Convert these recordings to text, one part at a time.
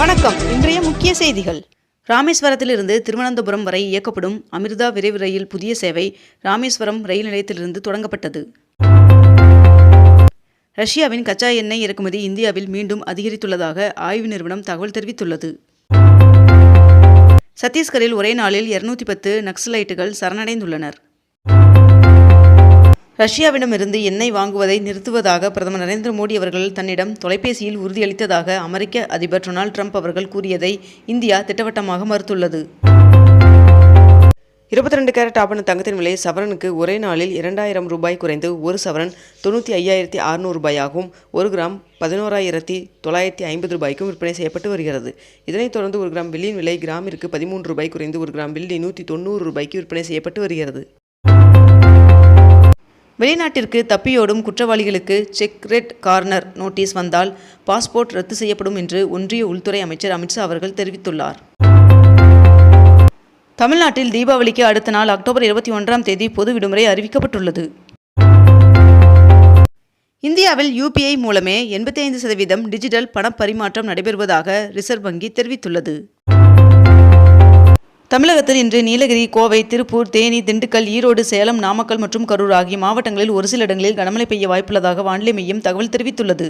வணக்கம். இன்றைய முக்கிய செய்திகள். ராமேஸ்வரத்திலிருந்து திருவனந்தபுரம் வரை இயக்கப்படும் அமிர்தா விரைவு ரயில் புதிய சேவை ராமேஸ்வரம் ரயில் நிலையத்திலிருந்து தொடங்கப்பட்டது. ரஷ்யாவின் கச்சா எண்ணெய் இறக்குமதி இந்தியாவில் மீண்டும் அதிகரித்துள்ளதாக ஆய்வு நிறுவனம் தகவல் தெரிவித்துள்ளது. சத்தீஸ்கரில் ஒரே நாளில் இருநூத்தி பத்து நக்சலைட்டுகள் சரணடைந்துள்ளனர். ரஷ்யாவிடமிருந்து எண்ணெய் வாங்குவதை நிறுத்துவதாக பிரதமர் நரேந்திர மோடி அவர்கள் தன்னிடம் தொலைபேசியில் உறுதியளித்ததாக அமெரிக்க அதிபர் டொனால்ட் ட்ரம்ப் அவர்கள் கூறியதை இந்தியா திட்டவட்டமாக மறுத்துள்ளது. இருபத்தி ரெண்டு கேரட் ஆபண தங்கத்தின் விலை சவரனுக்கு ஒரே நாளில் இரண்டாயிரம் ரூபாய் குறைந்து ஒரு சவரன் தொண்ணூற்றி ஐயாயிரத்தி அறுநூறு ரூபாயாகவும் ஒரு கிராம் பதினோராயிரத்தி தொள்ளாயிரத்தி ஐம்பது ரூபாய்க்கும் விற்பனை செய்யப்பட்டு வருகிறது. இதனைத் தொடர்ந்து ஒரு கிராம் வெள்ளியின் விலை கிராமிற்கு பதிமூன்று ரூபாய் குறைந்து ஒரு கிராம் வெள்ளி நூற்றி தொண்ணூறு ரூபாய்க்கு விற்பனை செய்யப்பட்டு வருகிறது. வெளிநாட்டிற்கு தப்பியோடும் குற்றவாளிகளுக்கு செக் ரெட் கார்னர் நோட்டீஸ் வந்தால் பாஸ்போர்ட் ரத்து செய்யப்படும் என்று ஒன்றிய உள்துறை அமைச்சர் அமித்ஷா அவர்கள் தெரிவித்துள்ளார். தமிழ்நாட்டில் தீபாவளிக்கு அடுத்த நாள் அக்டோபர் இருபத்தி ஒன்றாம் தேதி பொது விடுமுறை அறிவிக்கப்பட்டுள்ளது. இந்தியாவில் யூபிஐ மூலமே எண்பத்தி ஐந்து சதவீதம் டிஜிட்டல் பணப்பரிமாற்றம் நடைபெறுவதாக ரிசர்வ் வங்கி தெரிவித்துள்ளது. தமிழகத்தில் இன்று நீலகிரி கோவை திருப்பூர் தேனி திண்டுக்கல் ஈரோடு சேலம் நாமக்கல் மற்றும் கரூர் ஆகிய மாவட்டங்களில் ஒரு சில இடங்களில் கனமழை பெய்ய வாய்ப்புள்ளதாக வானிலை மையம் தகவல் தெரிவித்துள்ளது.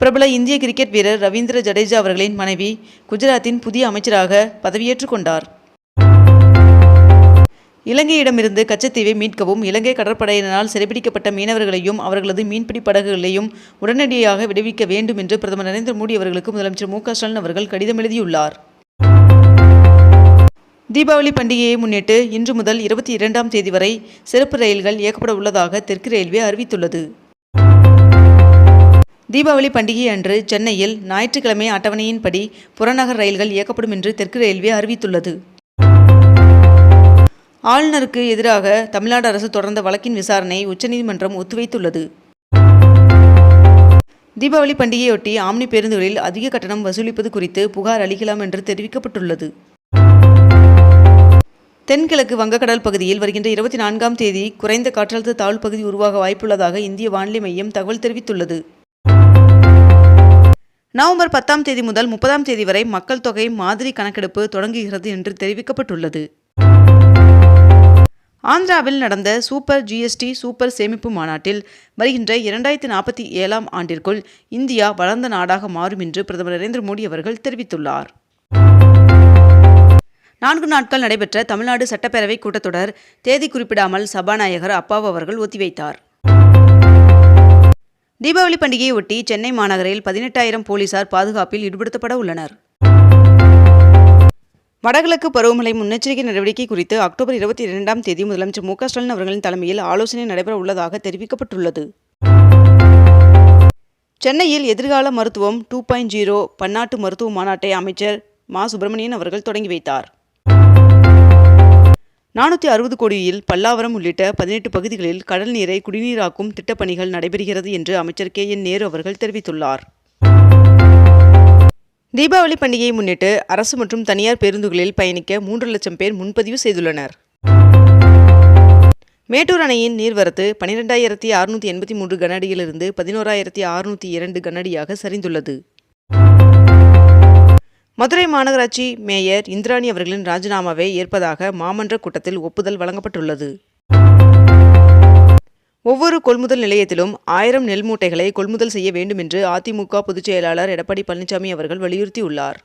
பிரபல இந்திய கிரிக்கெட் வீரர் ரவீந்திர ஜடேஜா அவர்களின் மனைவி குஜராத்தின் புதிய அமைச்சராக பதவியேற்றுக் கொண்டார். இலங்கையிடமிருந்து கச்சத்தீவை மீட்கவும் இலங்கை கடற்படையினரால் சிறைபிடிக்கப்பட்ட மீனவர்களையும் அவர்களது மீன்பிடி படகுகளையும் உடனடியாக விடுவிக்க வேண்டும் என்று பிரதமர் நரேந்திர மோடி அவர்களுக்கு முதலமைச்சர் மு க ஸ்டாலின் அவர்கள் கடிதம் எழுதியுள்ளார். தீபாவளி பண்டிகையை முன்னிட்டு இன்று முதல் இருபத்தி இரண்டாம் தேதி வரை சிறப்பு ரயில்கள் இயக்கப்பட உள்ளதாக தெற்கு ரயில்வே அறிவித்துள்ளது. தீபாவளி பண்டிகை அன்று சென்னையில் ஞாயிற்றுக்கிழமை அட்டவணையின்படி புறநகர் ரயில்கள் இயக்கப்படும் என்று தெற்கு ரயில்வே அறிவித்துள்ளது. ஆளுநருக்கு எதிராக தமிழ்நாடு அரசு தொடர்ந்த வழக்கின் விசாரணை உச்சநீதிமன்றம் ஒத்திவைத்துள்ளது. தீபாவளி பண்டிகையொட்டி ஆம்னி பேருந்துகளில் அதிக கட்டணம் வசூலிப்பது குறித்து புகார் அளிக்கலாம் என்று தெரிவிக்கப்பட்டுள்ளது. தென்கிழக்கு வங்கக்கடல் பகுதியில் வருகின்ற இருபத்தி நான்காம் தேதி குறைந்த காற்றழுத்த தாழ்வு பகுதி உருவாக வாய்ப்புள்ளதாக இந்திய வானிலை மையம் தகவல் தெரிவித்துள்ளது. நவம்பர் பத்தாம் தேதி முதல் முப்பதாம் தேதி வரை மக்கள் தொகை மாதிரி கணக்கெடுப்பு தொடங்குகிறது என்று தெரிவிக்கப்பட்டுள்ளது. ஆந்திராவில் நடந்த சூப்பர் ஜிஎஸ்டி சூப்பர் சேமிப்பு மாநாட்டில் வருகின்ற இரண்டாயிரத்தி நாற்பத்தி ஏழாம் ஆண்டிற்குள் இந்தியா வளர்ந்த நாடாக மாறும் என்று பிரதமர் நரேந்திர மோடி அவர்கள் தெரிவித்துள்ளார். நான்கு நாட்கள் நடைபெற்ற தமிழ்நாடு சட்டப்பேரவை கூட்டத்தொடர் தேதி குறிப்பிடாமல் சபாநாயகர் அப்பாவு அவர்கள் ஒத்திவைத்தார். தீபாவளி பண்டிகையை ஒட்டி சென்னை மாநகரில் பதினெட்டாயிரம் போலீசார் பாதுகாப்பில் ஈடுபடுத்தப்பட உள்ளனர். வடகிழக்கு பருவமழை முன்னெச்சரிக்கை நடவடிக்கை குறித்து அக்டோபர் இருபத்தி இரண்டாம் தேதி முதலமைச்சர் மு க ஸ்டாலின் அவர்களின் தலைமையில் ஆலோசனை நடைபெற உள்ளதாக தெரிவிக்கப்பட்டுள்ளது. சென்னையில் எதிர்கால மருத்துவம் டூ பாயிண்ட் ஜீரோ பன்னாட்டு மருத்துவ மாநாட்டை அமைச்சர் மா சுப்பிரமணியன் அவர்கள் தொடங்கி வைத்தார். நானூற்றி அறுபது கோடியில் பல்லாவரம் உள்ளிட்ட பதினெட்டு பகுதிகளில் கடல் நீரை குடிநீராக்கும் திட்டப்பணிகள் நடைபெறுகிறது என்று அமைச்சர் கே என் நேரு அவர்கள் தெரிவித்துள்ளார். தீபாவளி பண்டிகையை முன்னிட்டு அரசு மற்றும் தனியார் பேருந்துகளில் பயணிக்க மூன்று லட்சம் பேர் முன்பதிவு செய்துள்ளனர். மேட்டூர் அணையின் நீர்வரத்து பனிரெண்டாயிரத்தி அறுநூற்றி எண்பத்தி மூன்று கனஅடியிலிருந்து பதினோராயிரத்தி அறுநூற்றி இரண்டு கனஅடியாக சரிந்துள்ளது. மதுரை மாநகராட்சி மேயர் இந்திராணி அவர்களின் ராஜினாமாவை ஏற்பதாக மாமன்ற கூட்டத்தில் ஒப்புதல் வழங்கப்பட்டுள்ளது. ஒவ்வொரு கொள்முதல் நிலையத்திலும் ஆயிரம் நெல் மூட்டைகளை கொள்முதல் செய்ய வேண்டும் என்று அதிமுக பொதுச் செயலாளர் எடப்பாடி பழனிசாமி அவர்கள் வலியுறுத்தியுள்ளார்.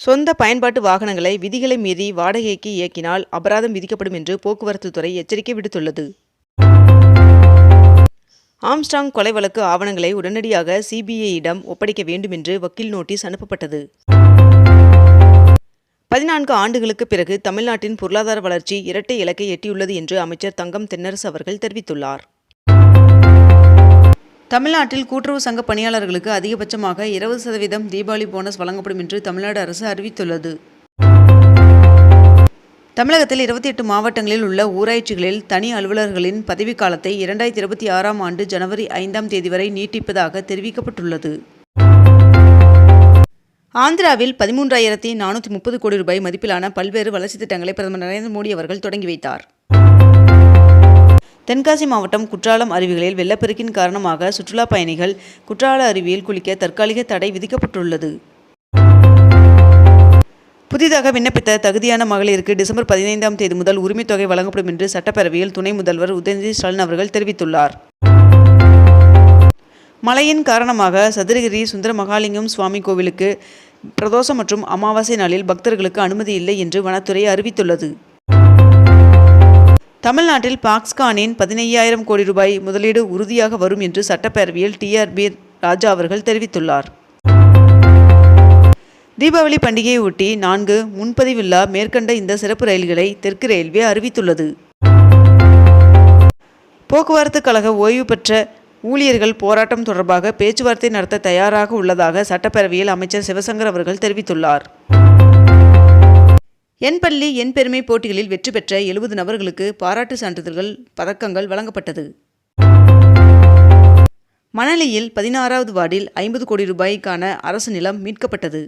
சொந்த பயன்பாட்டு வாகனங்களை விதிகளை மீறி வாடகைக்கு இயக்கினால் அபராதம் விதிக்கப்படும் என்று போக்குவரத்து துறை எச்சரிக்கை விடுத்துள்ளது. ஆம்ஸ்டாங் கொலை வழக்கு ஆவணங்களை உடனடியாக சிபிஐயிடம் ஒப்படைக்க வேண்டும் என்று வக்கீல் நோட்டீஸ் அனுப்பப்பட்டது. பதினான்கு ஆண்டுகளுக்கு பிறகு தமிழ்நாட்டின் பொருளாதார வளர்ச்சி இரட்டை இலக்கை எட்டியுள்ளது என்று அமைச்சர் தங்கம் தென்னரசு அவர்கள் தெரிவித்துள்ளார். தமிழ்நாட்டில் கூட்டுறவு சங்க பணியாளர்களுக்கு அதிகபட்சமாக இருபது சதவீதம் தீபாவளி போனஸ் வழங்கப்படும் என்று தமிழ்நாடு அரசு அறிவித்துள்ளது. தமிழகத்தில் இருபத்தி எட்டு மாவட்டங்களில் உள்ள ஊராட்சிகளில் தனி அலுவலர்களின் பதவிக்காலத்தை இரண்டாயிரத்தி இருபத்தி ஆறாம் ஆண்டு ஜனவரி ஐந்தாம் தேதி வரை நீட்டிப்பதாக தெரிவிக்கப்பட்டுள்ளது. ஆந்திராவில் பதிமூன்றாயிரத்தி நானூற்றி முப்பது கோடி ரூபாய் மதிப்பிலான பல்வேறு வளர்ச்சித் திட்டங்களை பிரதமர் நரேந்திர மோடி அவர்கள் தொடங்கி வைத்தார். தென்காசி மாவட்டம் குற்றாலம் அருவிகளில் வெள்ளப்பெருக்கின் காரணமாக சுற்றுலா பயணிகள் குற்றால அருவியில் குளிக்க தற்காலிக தடை விதிக்கப்பட்டுள்ளது. புதிதாக விண்ணப்பித்த தகுதியான மகளிருக்கு டிசம்பர் பதினைந்தாம் தேதி முதல் உரிமைத் தொகை வழங்கப்படும் என்று சட்டப்பேரவையில் துணை முதல்வர் உதயநிதி ஸ்டாலின் அவர்கள் தெரிவித்துள்ளார். மழையின் காரணமாக சதுரகிரி சுந்தர மகாலிங்கம் சுவாமி கோவிலுக்கு பிரதோஷம் மற்றும் அமாவாசை நாளில் பக்தர்களுக்கு அனுமதி இல்லை என்று வனத்துறை அறிவித்துள்ளது. தமிழ்நாட்டில் பாக்ஸ்கானின் பதினையாயிரம் கோடி ரூபாய் முதலீடு உறுதியாக வரும் என்று சட்டப்பேரவையில் டிஆர்பி ராஜா அவர்கள் தெரிவித்துள்ளார். தீபாவளி பண்டிகையை ஒட்டி நான்கு முன்பதிவில்லா மேற்கண்ட இந்த சிறப்பு ரயில்களை தெற்கு ரயில்வே அறிவித்துள்ளது. போக்குவரத்து கழக ஓய்வு பெற்ற ஊழியர்கள் போராட்டம் தொடர்பாக பேச்சுவார்த்தை நடத்த தயாராக உள்ளதாக சட்டப்பேரவையில் அமைச்சர் சிவசங்கர் அவர்கள் தெரிவித்துள்ளார். என் பள்ளி என் பெருமை போட்டிகளில் வெற்றி பெற்ற எழுபது நபர்களுக்கு பாராட்டு சான்றிதழ்கள் பதக்கங்கள் வழங்கப்பட்டது. மணலியில் பதினாறாவது வார்டில் ஐம்பது கோடி ரூபாய்க்கான அரசு நிலம் மீட்கப்பட்டது.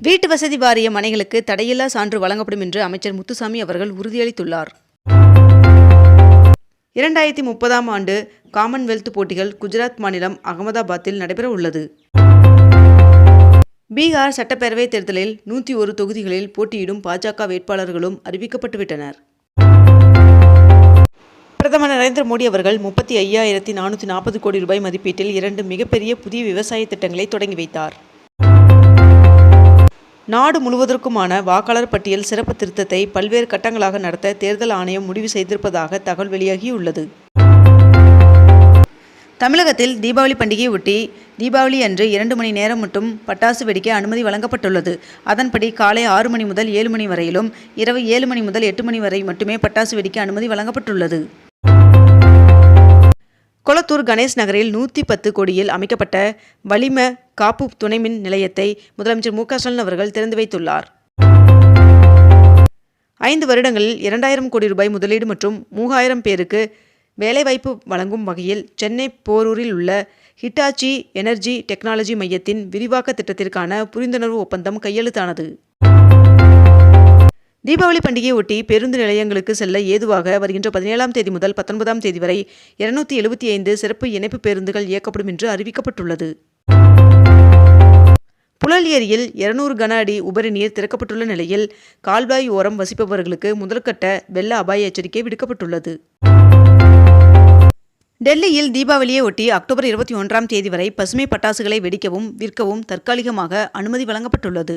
வீட்டு வசதி வாரிய மனைகளுக்கு தடையில்லா சான்று வழங்கப்படும் என்று அமைச்சர் முத்துசாமி அவர்கள் உறுதியளித்துள்ளார். இரண்டாயிரத்தி முப்பதாம் ஆண்டு காமன்வெல்த் போட்டிகள் குஜராத் மாநிலம் அகமதாபாத்தில் நடைபெற உள்ளது. பீகார் சட்டப்பேரவைத் தேர்தலில் நூற்றி ஒரு தொகுதிகளில் போட்டியிடும் பாஜக வேட்பாளர்களும் அறிவிக்கப்பட்டுவிட்டனர். பிரதமர் நரேந்திர மோடி அவர்கள் முப்பத்தி ஐயாயிரத்தி நானூற்றி நாற்பது கோடி ரூபாய் மதிப்பீட்டில் இரண்டு மிகப்பெரிய புதிய விவசாய திட்டங்களை தொடங்கி வைத்தார். நாடு முழுவதற்குமான வாக்காளர் பட்டியல் சிறப்பு திருத்தத்தை பல்வேறு கட்டங்களாக நடத்த தேர்தல் ஆணையம் முடிவு செய்திருப்பதாக தகவல் வெளியாகியுள்ளது. தமிழகத்தில் தீபாவளி பண்டிகையை ஒட்டி தீபாவளி அன்று இரண்டு மணி நேரம் மட்டும் பட்டாசு வெடிக்க அனுமதி வழங்கப்பட்டுள்ளது. அதன்படி காலை ஆறு மணி முதல் ஏழு மணி வரையிலும் இரவு ஏழு மணி முதல் எட்டு மணி வரை மட்டுமே பட்டாசு வெடிக்க அனுமதி வழங்கப்பட்டுள்ளது. கொளத்தூர் கணேஷ் நகரில் நூற்றி பத்து கோடியில் அமைக்கப்பட்ட வலிம காப்பு துணைமின் நிலையத்தை முதலமைச்சர் மு க ஸ்டாலின் அவர்கள் திறந்து வைத்துள்ளார். ஐந்து வருடங்களில் இரண்டாயிரம் கோடி ரூபாய் முதலீடு மற்றும் மூவாயிரம் பேருக்கு வேலைவாய்ப்பு வழங்கும் வகையில் சென்னை போரூரில் உள்ள ஹிட்டாச்சி எனர்ஜி டெக்னாலஜி மையத்தின் விரிவாக்க திட்டத்திற்கான புரிந்துணர்வு ஒப்பந்தம் கையெழுத்தானது. தீபாவளி பண்டிகையை ஒட்டி பேருந்து நிலையங்களுக்கு செல்ல ஏதுவாக வருகின்ற பதினேழாம் தேதி முதல் பத்தொன்பதாம் தேதி வரை இருநூத்தி எழுபத்தி ஐந்து சிறப்பு இணைப்பு பேருந்துகள் இயக்கப்படும் என்று அறிவிக்கப்பட்டுள்ளது. புழல் ஏரியில் இருநூறு கன அடி உபரி நீர் திறக்கப்பட்டுள்ள நிலையில் கால்வாய் ஓரம் வசிப்பவர்களுக்கு முதல்கட்ட வெள்ள அபாய எச்சரிக்கை விடுக்கப்பட்டுள்ளது. டெல்லியில் தீபாவளியை ஒட்டி அக்டோபர் இருபத்தி ஒன்றாம் தேதி வரை பசுமை பட்டாசுகளை வெடிக்கவும் விற்கவும் தற்காலிகமாக அனுமதி வழங்கப்பட்டுள்ளது.